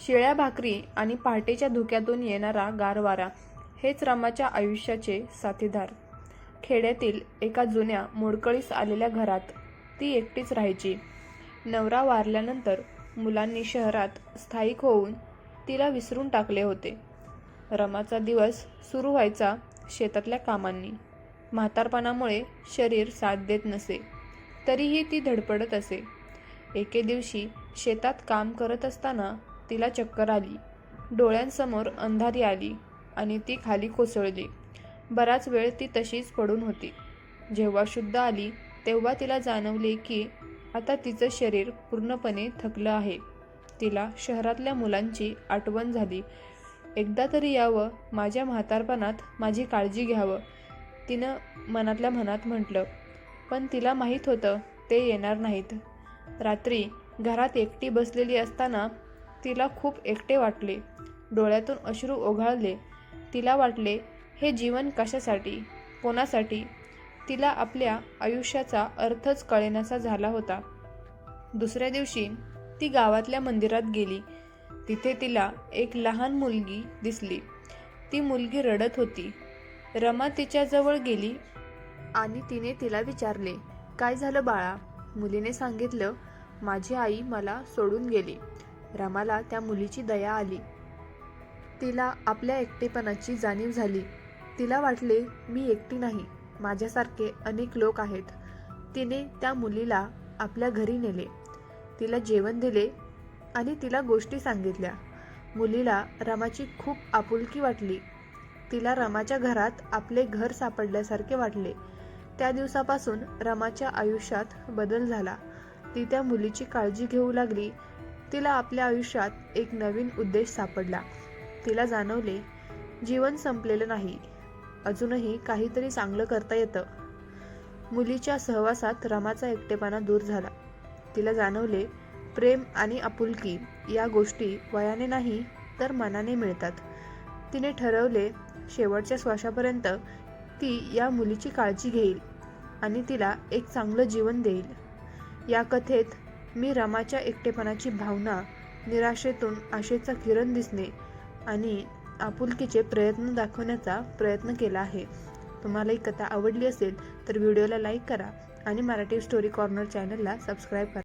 शिळ्या भाकरी आणि पहाटेच्या धुक्यातून येणारा गारवारा हेच रामाच्या आयुष्याचे साथीदार. खेड्यातील एका जुन्या मोडकळीस आलेल्या घरात ती एकटीच राहायची. नवरा वारल्यानंतर मुलांनी शहरात स्थायिक होऊन तिला विसरून टाकले होते. रमाचा दिवस सुरू व्हायचा शेतातल्या कामांनी. म्हातारपणामुळे शरीर साथ देत नसे. तरीही ती धडपडत असे. एके दिवशी शेतात काम करत असताना तिला चक्कर आली. डोळ्यांसमोर अंधारी आली आणि ती खाली कोसळली. बराच वेळ ती तशीच पडून होती. जेव्हा शुद्ध आली तेव्हा तिला जाणवले की आता तिचं शरीर पूर्णपणे थकलं आहे. तिला शहरातल्या मुलांची आठवण झाली. एकदा तरी यावं माझ्या म्हातारपणात माझी काळजी घ्यावं तिनं मनातल्या मनात म्हटलं. पण तिला माहीत होतं ते येणार नाहीत. रात्री घरात एकटी बसलेली असताना तिला खूप एकटे वाटले. डोळ्यातून अश्रू ओघाळले. तिला वाटले हे जीवन कशासाठी? कोणासाठी? तिला आपल्या आयुष्याचा अर्थच कळेनासा झाला होता. दुसऱ्या दिवशी ती गावातल्या मंदिरात गेली. तिथे तिला एक लहान मुलगी दिसली. ती मुलगी रडत होती. रमा तिच्याजवळ गेली आणि तिने तिला विचारले काय झालं बाळा? मुलीने सांगितलं माझी आई मला सोडून गेली. रामाला त्या मुलीची दया आली. तिला आपल्या एकटेपणाची जाणीव झाली. तिला वाटले मी एकटी नाही. माझ्यासारखे अनेक लोक आहेत. तिने त्या मुलीला आपल्या घरी नेले. तिला जेवण दिले आणि तिला गोष्टी सांगितल्या. मुलीला रमाची खूप आपुलकी वाटली. तिला रमाच्या घरात आपले घर सापडल्यासारखे वाटले. त्या दिवसापासून रमाच्या आयुष्यात बदल झाला. ती त्या मुलीची काळजी घेऊ लागली तिला आपल्या आयुष्यात एक नवीन उद्देश सापडला. तिला जाणवले जीवन संपलेलं नाही. अजूनही काहीतरी चांगलं करता येतं. मुलीच्या सहवासात रमाचा एकटेपणा दूर झाला. तिला जाणवले प्रेम आणि आपुलकी या गोष्टी वयाने नाही तर मनाने मिळतात. तिने ठरवले शेवटच्या श्वासापर्यंत ती या मुलीची काळजी घेईल आणि तिला एक चांगलं जीवन देईल. या कथेत मी रमाच्या एकटेपणाची भावना निराशेतून आशेचा किरण दिसणे आणि आपुलकीचे प्रयत्न दाखवण्याचा प्रयत्न केला आहे. तुम्हाला ही कथा आवडली असेल तर व्हिडिओला लाईक करा आणि मराठी स्टोरी कॉर्नर चॅनलला सबस्क्राईब करा.